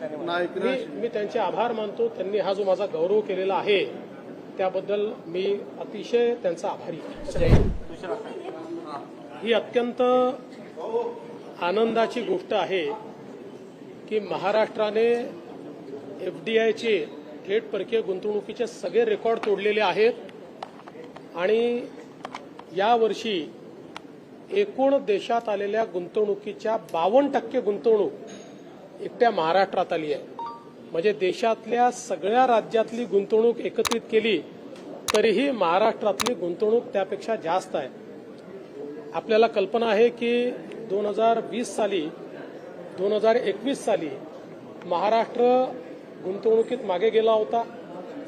त्यांनी. मी मी त्यांचे आभार मानतो त्यांनी हा जो माझा गौरव केलेला आहे त्याबद्दल मी अतिशय त्यांचा आभारी? ही अत्यंत आनंदाची गोष्ट आहे की महाराष्ट्राने एफ डी आयचे थेट परकीय गुंतवणुकीचे सगळे रेकॉर्ड तोडलेले आहेत आणि यावर्षी एकूण देशात आलेल्या गुंतवणुकीच्या बावन्न टक्के गुंतवणूक एकट्या महाराष्ट्रात आली आहे म्हणजे देशातल्या सगळ्या राज्यातली गुंतवणूक एकत्रित केली तरीही महाराष्ट्रातली गुंतवणूक त्यापेक्षा जास्त आहे. आपल्याला कल्पना आहे की दोन हजार वीस साली दोन हजार एकवीस साली महाराष्ट्र गुंतवणुकीत मागे गेला होता.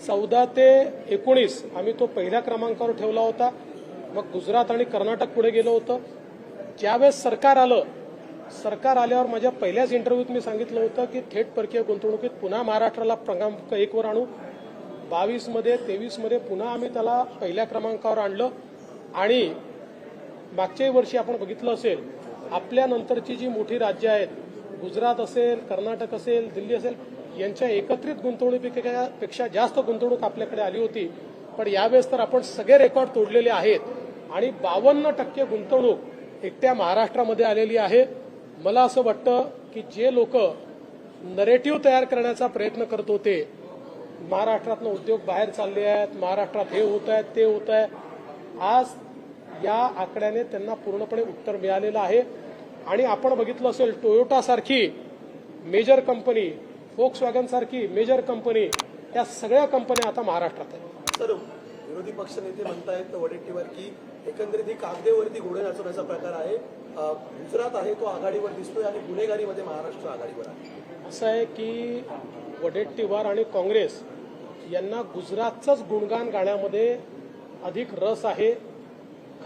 चौदा ते एकोणीस आम्ही तो पहिल्या क्रमांकावर ठेवला होता. मग गुजरात आणि कर्नाटक पुढे गेलो होतं. ज्यावेळेस सरकार आलं सरकार आल्यावर माझ्या पहिल्याच इंटरव्ह्यूत मी सांगितलं होतं की थेट परकीय गुंतवणुकीत पुन्हा महाराष्ट्राला क्रमांक एकवर आणू. बावीसमध्ये तेवीसमध्ये पुन्हा आम्ही त्याला पहिल्या क्रमांकावर आणलं. आणि मागच्याही वर्षी आपण बघितलं असेल आपल्यानंतरची जी मोठी राज्य आहेत गुजरात असेल कर्नाटक असेल दिल्ली असेल यांच्या एकत्रित गुंतवणुकीपेक्षा जास्त गुंतवणूक आपल्याकडे आली होती. पण यावेळेस तर आपण सगळे रेकॉर्ड तोडलेले आहेत. आणि बावन्न टक्के गुंतवणूक एकट्या महाराष्ट्रामध्ये आलेली आहे. मला असं वाटतं की जे लोक नरेटिव्ह तयार करण्याचा प्रयत्न करत होते महाराष्ट्रातनं उद्योग बाहेर चालले आहेत महाराष्ट्रात हे होत आहेत ते होत आहे आज या आकड्याने त्यांना पूर्णपणे उत्तर मिळालेलं आहे. आणि आपण बघितलं असेल टोयोटा सारखी मेजर कंपनी फोक्स वॅगन सारखी मेजर कंपनी या सगळ्या कंपन्या आता महाराष्ट्रात आहेत. विरोधी पक्षनेते म्हणतायत वडेट्टीवर की एकंदरीत ही कागदेवरती घोडे नाचवण्याचा प्रकार आहे. गुजरात आहे तो आघाडीवर दिसतोय आणि गुन्हेगारीमध्ये महाराष्ट्र आघाडीवर आहे. असं आहे की वडेट्टीवार आणि काँग्रेस यांना गुजरातचंच गुणगान गाण्यामध्ये अधिक रस आहे.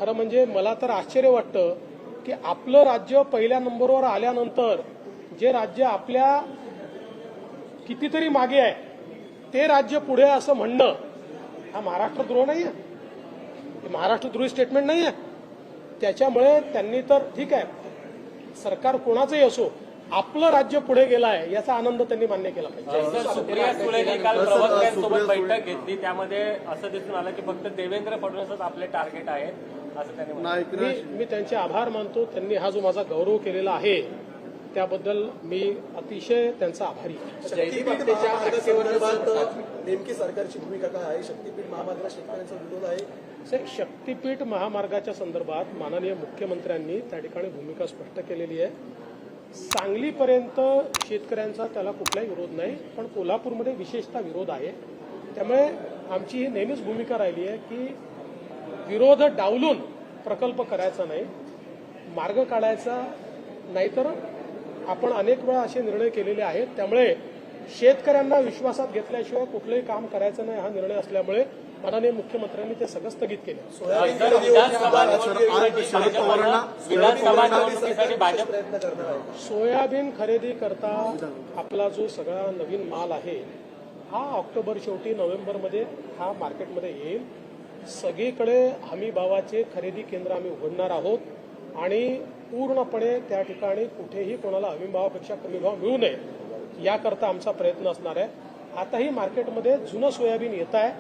खरं म्हणजे मला तर आश्चर्य वाटतं की आपलं राज्य पहिल्या नंबरवर आल्यानंतर जे राज्य आपल्या कितीतरी मागे आहे ते राज्य पुढे असं म्हणणं हा महाराष्ट्रद्रोह नाही आहे. हे महाराष्ट्रद्रोही स्टेटमेंट नाही आहे. त्याच्यामुळे त्यांनी तर ठीक आहे. सरकार कोणाचंही असो आपलं राज्य पुढे गेलं आहे याचा आनंद त्यांनी मान्य केला पाहिजे. सुप्रिया सुळेंनी काल प्रवक्त्यांसोबत बैठक घेतली. त्यामध्ये असं दिसून आलं की फक्त देवेंद्र फडणवीसच आपले टार्गेट आहेत असं त्यांनी मी त्यांचे आभार मानतो. त्यांनी हा जो माझा गौरव केलेला आहे त्याबद्दल मी अतिशय त्यांचा आभारी नेमकी सरकारची भूमिका काय आहे? शक्तीपीठ महामार्गाला शेतकऱ्यांचा विरोध आहे. से शक्तीपीठ महामार्गाच्या संदर्भात माननीय मुख्यमंत्र्यांनी त्या ठिकाणी भूमिका स्पष्ट केलेली आहे. सांगलीपर्यंत शेतकऱ्यांचा त्याला कुठलाही विरोध नाही पण कोल्हापूरमध्ये विशेषतः विरोध आहे. त्यामुळे आमची ही नेहमीच भूमिका राहिली आहे की विरोध डावलून प्रकल्प करायचा नाही मार्ग काढायचा नाहीतर आपण अनेक वेळा असे निर्णय केलेले आहेत. त्यामुळे शेतकऱ्यांना विश्वासात घेतल्याशिवाय कुठलंही काम करायचं नाही हा निर्णय असल्यामुळे माननीय मुख्यमंत्र्यांनी ते सगळं स्थगित केलं. सोयाबीन खरेदी करता आपला जो सगळा नवीन माल आहे हा ऑक्टोबर शेवटी नोव्हेंबरमध्ये हा मार्केटमध्ये येईल. सगळीकडे हमी भावाचे खरेदी केंद्र आम्ही उघडणार आहोत. आणि पूर्णपणे त्या ठिकाणी कुठेही कोणाला हमी भावापेक्षा कमी भाव मिळू नये याकरता आमचा प्रयत्न असणार आहे. आताही मार्केटमध्ये जुनं सोयाबीन येत आहे.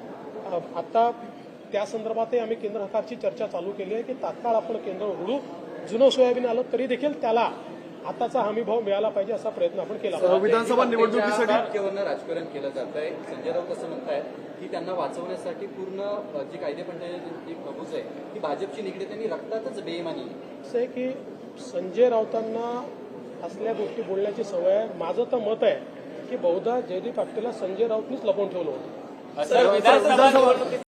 आता त्या संदर्भातही आम्ही केंद्र सरकारची चर्चा चालू केली आहे की तात्काळ आपण केंद्र उघडू. जुनं सोयाबीन आलं तरी देखील त्याला आताचा हमी भाव मिळाला पाहिजे असा प्रयत्न आपण केला. विधानसभा निवडणुकीसाठी राजकारण केलं जात आहे संजय राऊत असं म्हणतायत की त्यांना वाचवण्यासाठी पूर्ण जी कायदे पंचायत प्रभूच आहे ती भाजपची निगडीत त्यांनी रक्तातच बेईमानी आहे. असं आहे की संजय राऊतांना असल्या गोष्टी बोलण्याची सवय आहे माझं तर मत आहे की बहुधा जयदीप आपटेला संजय राऊतनीच लपवून ठेवलं होतं